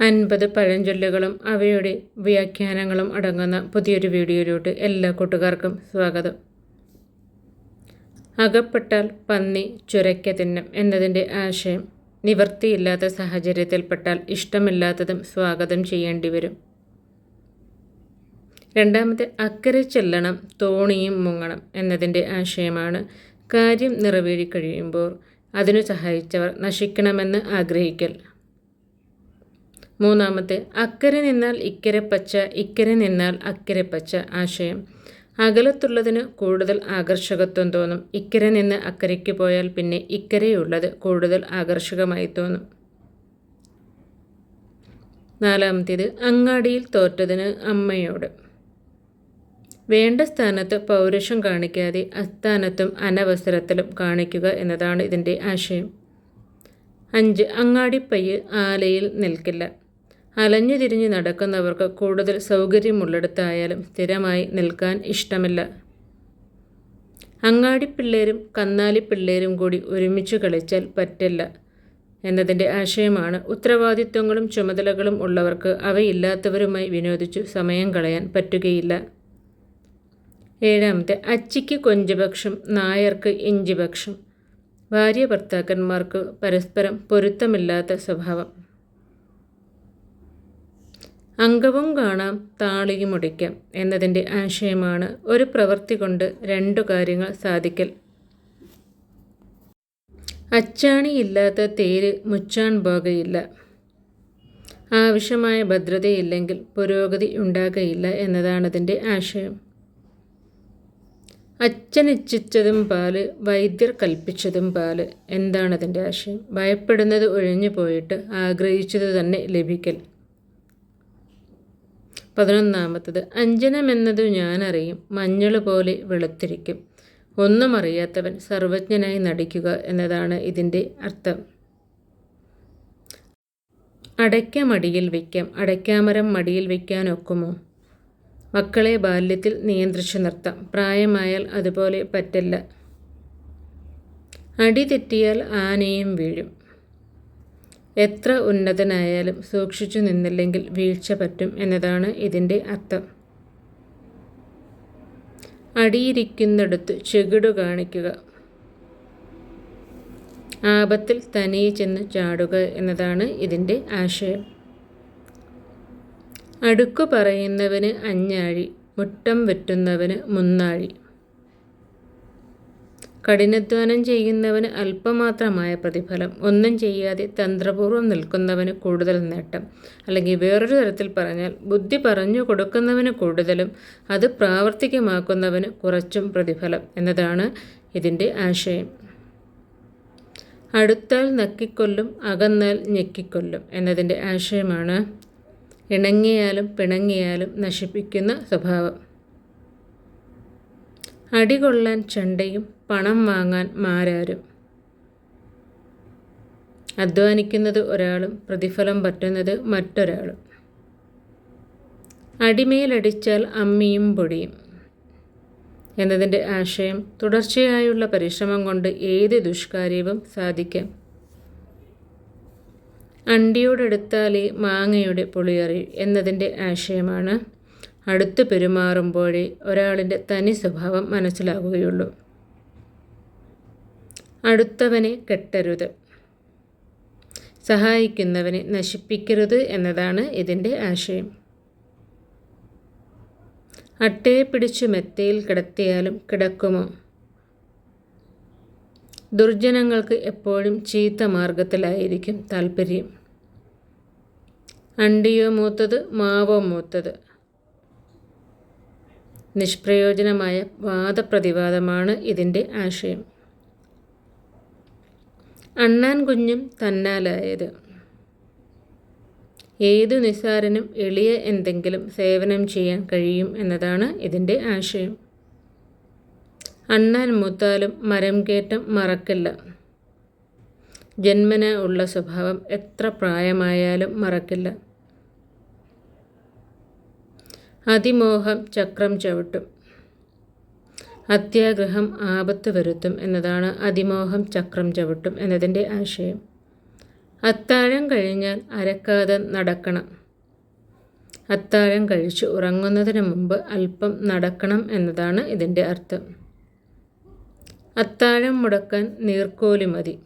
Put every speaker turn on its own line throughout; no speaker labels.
അൻപത് പഴഞ്ചൊല്ലുകളും അവയുടെ വ്യാഖ്യാനങ്ങളും അടങ്ങുന്ന പുതിയൊരു വീഡിയോയിലോട്ട് എല്ലാ കൂട്ടുകാർക്കും സ്വാഗതം. അകപ്പെട്ടാൽ പന്നി ചുരയ്ക്ക തിന്നും എന്നതിന്റെ ആശയം നിവൃത്തിയില്ലാത്ത സാഹചര്യത്തിൽപ്പെട്ടാൽ ഇഷ്ടമില്ലാത്തതും സ്വാഗതം ചെയ്യേണ്ടി വരും രണ്ടാമത്തെ അക്കരെ ചെല്ലണം തോണിയും മുങ്ങണം എന്നതിന്റെ ആശയമാണ് കാര്യം നിറവേറി കഴിയുമ്പോൾ അതിനു സഹായിച്ചവർ നശിക്കണമെന്ന് ആഗ്രഹിക്കൽ. മൂന്നാമത്തെ അക്കരെ നിന്നാൽ ഇക്കരെ പച്ച ഇക്കരെ നിന്നാൽ അക്കരെ പച്ച ആശയം. അകലത്തുള്ളതിന് കൂടുതൽ ആകർഷകത്വം തോന്നും. ഇക്കരെ നിന്ന് അക്കരയ്ക്ക് പോയാൽ പിന്നെ ഇക്കരെയുള്ളത് കൂടുതൽ ആകർഷകമായി തോന്നും. നാലാമത്തേത് അങ്ങാടിയിൽ തോറ്റതിന് അമ്മയോട് വേണ്ട സ്ഥാനത്ത് പൗരുഷം കാണിക്കാതെ അസ്ഥാനത്തും അനവസരത്തിലും കാണിക്കുക എന്നതാണ് ഇതിന്റെ ആശയം. അഞ്ച് അങ്ങാടിപ്പയ്യ് ആലയിൽ നിൽക്കില്ല അലഞ്ഞു തിരിഞ്ഞ് നടക്കുന്നവർക്ക് കൂടുതൽ സൗകര്യമുള്ളിടത്തായാലും സ്ഥിരമായി നിൽക്കാൻ ഇഷ്ടമില്ല. അങ്ങാടിപ്പിള്ളേരും കന്നാലിപ്പിള്ളേരും കൂടി ഒരുമിച്ച് കളിച്ചാൽ പറ്റില്ല എന്നതിന്റെ ആശയമാണ്. ഉത്തരവാദിത്വങ്ങളും ചുമതലകളും ഉള്ളവർക്ക് അവയില്ലാത്തവരുമായി വിനോദിച്ചു സമയം കളയാൻ പറ്റുകയില്ല. ഏഴാമത്തെ അച്ചിക്ക് കൊഞ്ചുപക്ഷം നായർക്ക് ഇഞ്ചിപക്ഷം ഭാര്യ ഭർത്താക്കന്മാർക്ക് പരസ്പരം പൊരുത്തമില്ലാത്ത സ്വഭാവം. അംഗവും കാണാം താളിയും ഒടിക്കാം എന്നതിന്റെ ആശയമാണ് ഒരു പ്രവൃത്തി കൊണ്ട് രണ്ടു കാര്യങ്ങൾ സാധിക്കൽ. അച്ചാണിയില്ലാത്ത തേര് മുച്ചാൻ പോകയില്ല ആവശ്യമായ ഭദ്രതയില്ലെങ്കിൽ പുരോഗതി ഉണ്ടാകയില്ല എന്നതാണ് അതിന്റെ ആശയം. അച്ഛനിച്ഛിച്ചതും പാൽ വൈദ്യർ കൽപ്പിച്ചതും പാൽ. എന്താണതിന്റെ ആശയം? ഭയപ്പെടുന്നത് ഒഴിഞ്ഞു പോയിട്ട് ആഗ്രഹിച്ചത് തന്നെ ലഭിക്കൽ. പതിനൊന്നാമത്തത്. അഞ്ജനമെന്നത് ഞാനറിയും മഞ്ഞൾ പോലെ വെളുത്തിരിക്കും. ഒന്നും അറിയാത്തവൻ സർവജ്ഞനായി നടിക്കുക എന്നതാണ് ഇതിന്റെ അർത്ഥം. അടയ്ക്ക മടിയിൽ വയ്ക്കാം. അടയ്ക്കാമരം മടിയിൽ വയ്ക്കാൻ ഒക്കുമോ മക്കളെ ബാല്യത്തിൽ നിയന്ത്രിച്ചു നിർത്താം. പ്രായമായാൽ അതുപോലെ പറ്റില്ല. അടി തെറ്റിയാൽ ആനയും വീഴും. എത്ര ഉന്നതനായാലും സൂക്ഷിച്ചു നിന്നില്ലെങ്കിൽ വീഴ്ച പറ്റും എന്നതാണ് ഇതിന്റെ അർത്ഥം. അടിയിരിക്കുന്നിടത്ത് ചെകിടു കാണിക്കുക. ആപത്തിൽ തനിയെ ചെന്ന് ചാടുക എന്നതാണ് ഇതിന്റെ ആശയം. അടുക്കു പറയുന്നവന് അഞ്ഞാഴി മുട്ടം വെട്ടുന്നവന് മുന്നാഴി. കഠിനാധ്വാനം ചെയ്യുന്നവന് അല്പമാത്രമായ പ്രതിഫലം ഒന്നും ചെയ്യാതെ തന്ത്രപൂർവം നിൽക്കുന്നവന് കൂടുതൽ നേട്ടം. അല്ലെങ്കിൽ വേറൊരു തരത്തിൽ പറഞ്ഞാൽ ബുദ്ധി പറഞ്ഞു കൊടുക്കുന്നവന് കൂടുതലും അത് പ്രാവർത്തികമാക്കുന്നവന് കുറച്ചും പ്രതിഫലം എന്നതാണ് ഇതിന്റെ ആശയം. അടുത്താൽ നക്കിക്കൊല്ലും അകന്നാൽ ഞെക്കിക്കൊല്ലും എന്നതിന്റെ ആശയമാണ്. ഇണങ്ങിയാലും പിണങ്ങിയാലും നശിപ്പിക്കുന്ന സ്വഭാവം. അടികൊള്ളാൻ ചണ്ടയും പണം വാങ്ങാൻ മാരാരും. അധ്വാനിക്കുന്നത് ഒരാളും പ്രതിഫലം പറ്റുന്നത് മറ്റൊരാളും. അടിമേലടിച്ചാൽ അമ്മിയും പൊടിയും എന്നതിന്റെ ആശയം തുടർച്ചയായുള്ള പരിശ്രമം കൊണ്ട് ഏത് ദുഷ്കാര്യവും സാധിക്കാം. അണ്ടിയോടെടുത്താലേ മാങ്ങയുടെ പുളിയറി എന്നതിന്റെ ആശയമാണ് അടുത്ത് പെരുമാറുമ്പോഴേ ഒരാളിന്റെ തനി സ്വഭാവം മനസ്സിലാകുകയുള്ളൂ അടുത്തവനെ കെട്ടരുത്. സഹായിക്കുന്നവനെ നശിപ്പിക്കരുത് എന്നതാണ് ഇതിന്റെ ആശയം. അട്ടയെ പിടിച്ചു മെത്തയിൽ കിടത്തിയാലും കിടക്കുമോ? ദുർജനങ്ങൾക്ക് എപ്പോഴും ചീത്ത മാർഗത്തിലായിരിക്കും താല്പര്യം അണ്ടിയോ മൂത്തത് മാവോ മൂത്തത്? നിഷ്പ്രയോജനമായ വാദപ്രതിവാദമാണ് ഇതിന്റെ ആശയം. അണ്ണാൻ കുഞ്ഞും തന്നാലായത്. ഏതു നിസാരനും എളിയ എന്തെങ്കിലും സേവനം ചെയ്യാൻ കഴിയും എന്നതാണ് ഇതിന്റെ ആശയം. അണ്ണാൻ മൂത്താലും മരം കയറ്റം മറക്കില്ല. ജന്മന ഉള്ള സ്വഭാവം എത്ര പ്രായമായാലും മറക്കില്ല. അതിമോഹം ചക്രം ചവിട്ടും. അത്യാഗ്രഹം ആപത്ത് വരുത്തും എന്നതാണ് അതിമോഹം ചക്രം ചവിട്ടും എന്നതിന്റെ ആശയം. അത്താഴം കഴിഞ്ഞാൽ അരക്കാതെ നടക്കണം. അത്താഴം കഴിച്ച് ഉറങ്ങുന്നതിന് മുമ്പ് അല്പം നടക്കണം എന്നതാണ് ഇതിന്റെ അർത്ഥം. അത്താഴം മുടക്കാൻ നീർക്കോലി മതി.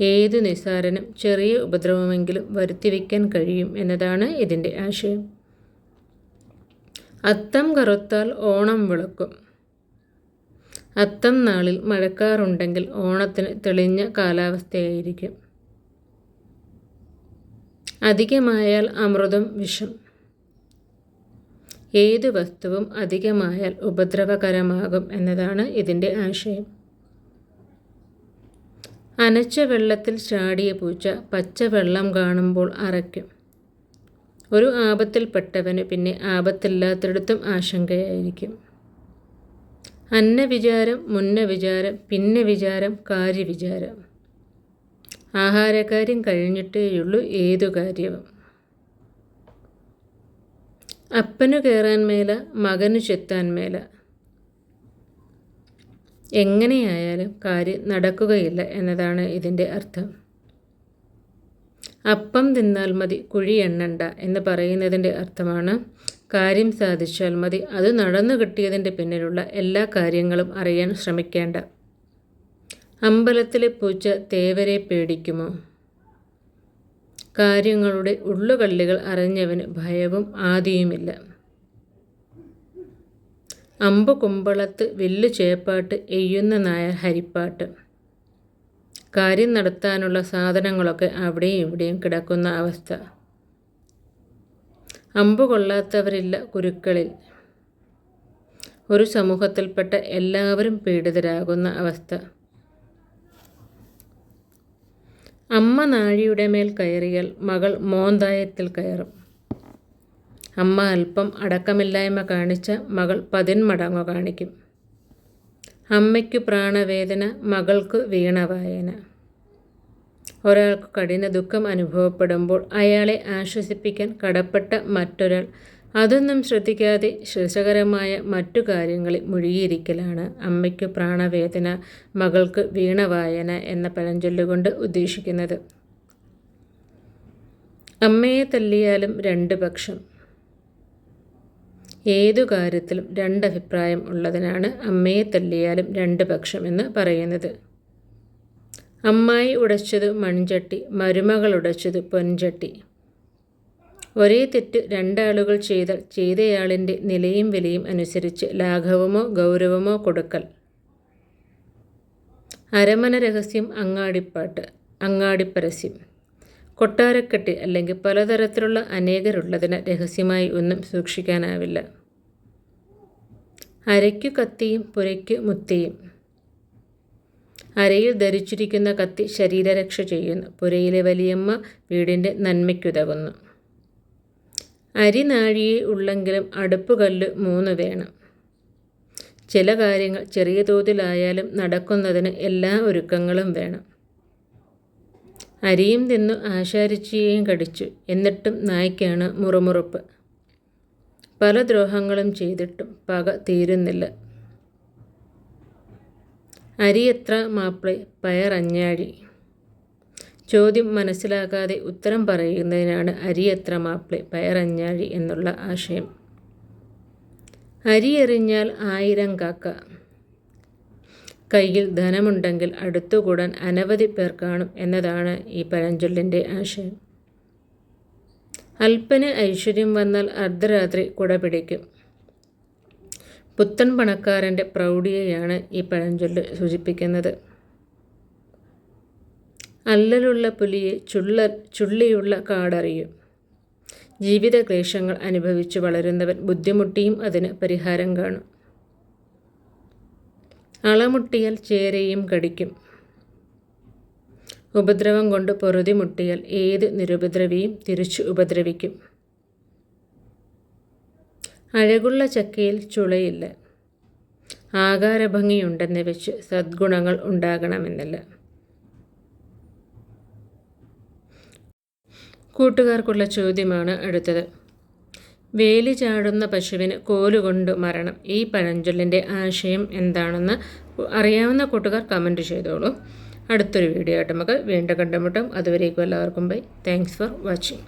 ഏതു നിസാരനും ചെറിയ ഉപദ്രവമെങ്കിലും വരുത്തിവെക്കാൻ കഴിയും എന്നതാണ് ഇതിന്റെ ആശയം. അത്തം കറുത്താൽ ഓണം വിളക്കും. അത്തം നാളിൽ മഴക്കാറുണ്ടെങ്കിൽ ഓണത്തിന് തെളിഞ്ഞ കാലാവസ്ഥയായിരിക്കും. അധികമായാൽ അമൃതം വിഷം. ഏത് വസ്തുവും അധികമായാൽ ഉപദ്രവകരമാകും എന്നതാണ് ഇതിന്റെ ആശയം. അനച്ച വെള്ളത്തിൽ ചാടിയ പൂച്ച പച്ചവെള്ളം കാണുമ്പോൾ അറയ്ക്കും. ഒരു ആപത്തിൽപ്പെട്ടവന് പിന്നെ ആപത്തില്ലാത്തിടത്തും ആശങ്കയായിരിക്കും. അന്ന വിചാരം മുന്ന വിചാരം പിന്നെ വിചാരം കാര്യവിചാരം. ആഹാരകാര്യം കഴിഞ്ഞിട്ടേയുള്ളൂ ഏതു കാര്യവും. അപ്പനു കയറാൻ മേല മകനു ചെത്താൻ മേല. എങ്ങനെയായാലും കാര്യം നടക്കുകയില്ല എന്നതാണ് ഇതിന്റെ അർത്ഥം. അപ്പം തിന്നാൽ മതി കുഴി എണ്ണണ്ട എന്ന് പറയുന്നതിന്റെ അർത്ഥമാണ് കാര്യം സാധിച്ചാൽ മതി. അത് നടന്നു കിട്ടിയതിന്റെ പിന്നിലുള്ള എല്ലാ കാര്യങ്ങളും അറിയാൻ ശ്രമിക്കേണ്ട. അമ്പലത്തിലെ പൂച്ച തേവരെ പേടിക്കുമോ? കാര്യങ്ങളുടെ ഉള്ളുകള്ളികൾ അറിഞ്ഞവന് ഭയവും ആദിയുമില്ല. അമ്പ് കുമ്പളത്ത് വില്ലു ചേപ്പാട്ട് എയ്യുന്ന നായർ ഹരിപ്പാട്ട്. കാര്യം നടത്താനുള്ള സാധനങ്ങളൊക്കെ അവിടെയും ഇവിടെയും കിടക്കുന്ന അവസ്ഥ. അമ്പ് കൊള്ളാത്തവരില്ല കുരുക്കളിൽ ഒരു സമൂഹത്തിൽപ്പെട്ട എല്ലാവരും പീഡിതരാകുന്ന അവസ്ഥ. അമ്മ നാഴിയുടെ മേൽ കയറിയാൽ മകൾ മോന്തായത്തിൽ കയറും. അമ്മ അല്പം അടക്കമില്ലായ്മ കാണിച്ച മകൾ പതിന്മടങ്ങു കാണിക്കും. അമ്മയ്ക്കു പ്രാണവേദന മകൾക്ക് വീണവായന. ഒരാൾക്ക് കഠിന ദുഃഖം അനുഭവപ്പെടുമ്പോൾ അയാളെ ആശ്വസിപ്പിക്കാൻ കടപ്പെട്ട മറ്റൊരാൾ അതൊന്നും ശ്രദ്ധിക്കാതെ ശ്രേഷകരമായ മറ്റു കാര്യങ്ങളിൽ മുഴുകിയിരിക്കലാണ്. അമ്മയ്ക്ക് പ്രാണവേദന മകൾക്ക് വീണവായന എന്ന പഴഞ്ചൊല്ലുകൊണ്ട് ഉദ്ദേശിക്കുന്നത്. അമ്മയെ തല്ലിയാലും രണ്ട് പക്ഷം. ഏതു കാര്യത്തിലും രണ്ടഭിപ്രായം ഉള്ളതിനാണ് അമ്മയെ തല്ലിയാലും രണ്ട് പക്ഷം എന്ന് പറയുന്നത്. അമ്മായി ഉടച്ചത് മൺചട്ടി മരുമകൾ ഉടച്ചത് പൊൻചട്ടി. ഒരേ തെറ്റ് രണ്ടാളുകൾ ചെയ്താൽ ചെയ്തയാളിന്റെ നിലയും വിലയും അനുസരിച്ച് ലാഘവമോ ഗൗരവമോ കൊടുക്കൽ. അരമന രഹസ്യം അങ്ങാടിപ്പാട്ട് അങ്ങാടിപ്പരസ്യം. കൊട്ടാരക്കെട്ട് അല്ലെങ്കിൽ പലതരത്തിലുള്ള അനേകരുള്ളതിന് രഹസ്യമായി ഒന്നും സൂക്ഷിക്കാനാവില്ല. അരയ്ക്കു കത്തിയും പുരയ്ക്കു മുത്തിയും. അരയിൽ ധരിച്ചിരിക്കുന്ന കത്തി ശരീരരക്ഷ ചെയ്യുന്നു. പുരയിലെ വലിയമ്മ വീടിന്റെ നന്മയ്ക്കുതകുന്നു. അരി നാഴിയെ ഉള്ളെങ്കിലും അടുപ്പുകല്ല് മൂന്ന് വേണം. ചില കാര്യങ്ങൾ ചെറിയ തോതിലായാലും നടക്കുന്നതിന് എല്ലാ ഒരുക്കങ്ങളും വേണം. അരിയും തിന്നു ആശാരിച്ചിയും കടിച്ചു. എന്നിട്ടും നായ്ക്കാണ് മുറുമുറുപ്പ്. പല ദ്രോഹങ്ങളും ചെയ്തിട്ടും പക തീരുന്നില്ല. അരി എത്ര മാപ്പിളെ പയറഞ്ഞാഴി ചോദ്യം മനസ്സിലാക്കാതെ ഉത്തരം പറയുന്നതിനാണ് അരിയെത്ര മാപ്പിളെ പയറഞ്ഞാഴി എന്നുള്ള ആശയം. അരി എറിഞ്ഞാൽ ആയിരം കാക്ക. കയ്യിൽ ധനമുണ്ടെങ്കിൽ അടുത്തുകൂടാൻ അനവധി പേർ കാണും എന്നതാണ് ഈ പഴഞ്ചൊല്ലിന്റെ ആശയം. അല്പന് ഐശ്വര്യം വന്നാൽ അർദ്ധരാത്രി കുട പിടിക്കും. പുത്തൻ പണക്കാരന്റെ പ്രൗഢിയെയാണ് ഈ പഴഞ്ചൊല്ല് സൂചിപ്പിക്കുന്നത്. അല്ലലുള്ള പുലിയെ ചുള്ള ചുള്ളിയുള്ള കാടറിയും. ജീവിത ക്ലേശങ്ങൾ അനുഭവിച്ച് വളരുന്നവൻ ബുദ്ധിമുട്ടിയും അതിന് പരിഹാരം കാണും. അളമുട്ടിയാൽ ചേരയും കടിക്കും. ഉപദ്രവം കൊണ്ട് പൊറുതി മുട്ടിയാൽ ഏത് നിരുപദ്രവിയും തിരിച്ചു ഉപദ്രവിക്കും. അഴകുള്ള ചക്കയിൽ ചുളയില്ല. ആകാരഭംഗിയുണ്ടെന്ന് വെച്ച് സദ്ഗുണങ്ങൾ ഉണ്ടാകണമെന്നില്ല. കൂട്ടുകാർക്കുള്ള ചോദ്യമാണ് അടുത്തത്. വേലി ചാടുന്ന പശുവിന് കോലുകൊണ്ട് മരണം. ഈ പഴഞ്ചൊല്ലിന്റെ ആശയം എന്താണെന്ന് അറിയാവുന്ന കൂട്ടുകാർ കമന്റ് ചെയ്തോളൂ. അടുത്തൊരു വീഡിയോ ആയിട്ട് നമുക്ക് വീണ്ടും കണ്ടുമുട്ടും. അതുവരേക്കും എല്ലാവർക്കും ബൈ താങ്ക്സ് ഫോർ വാച്ചിങ്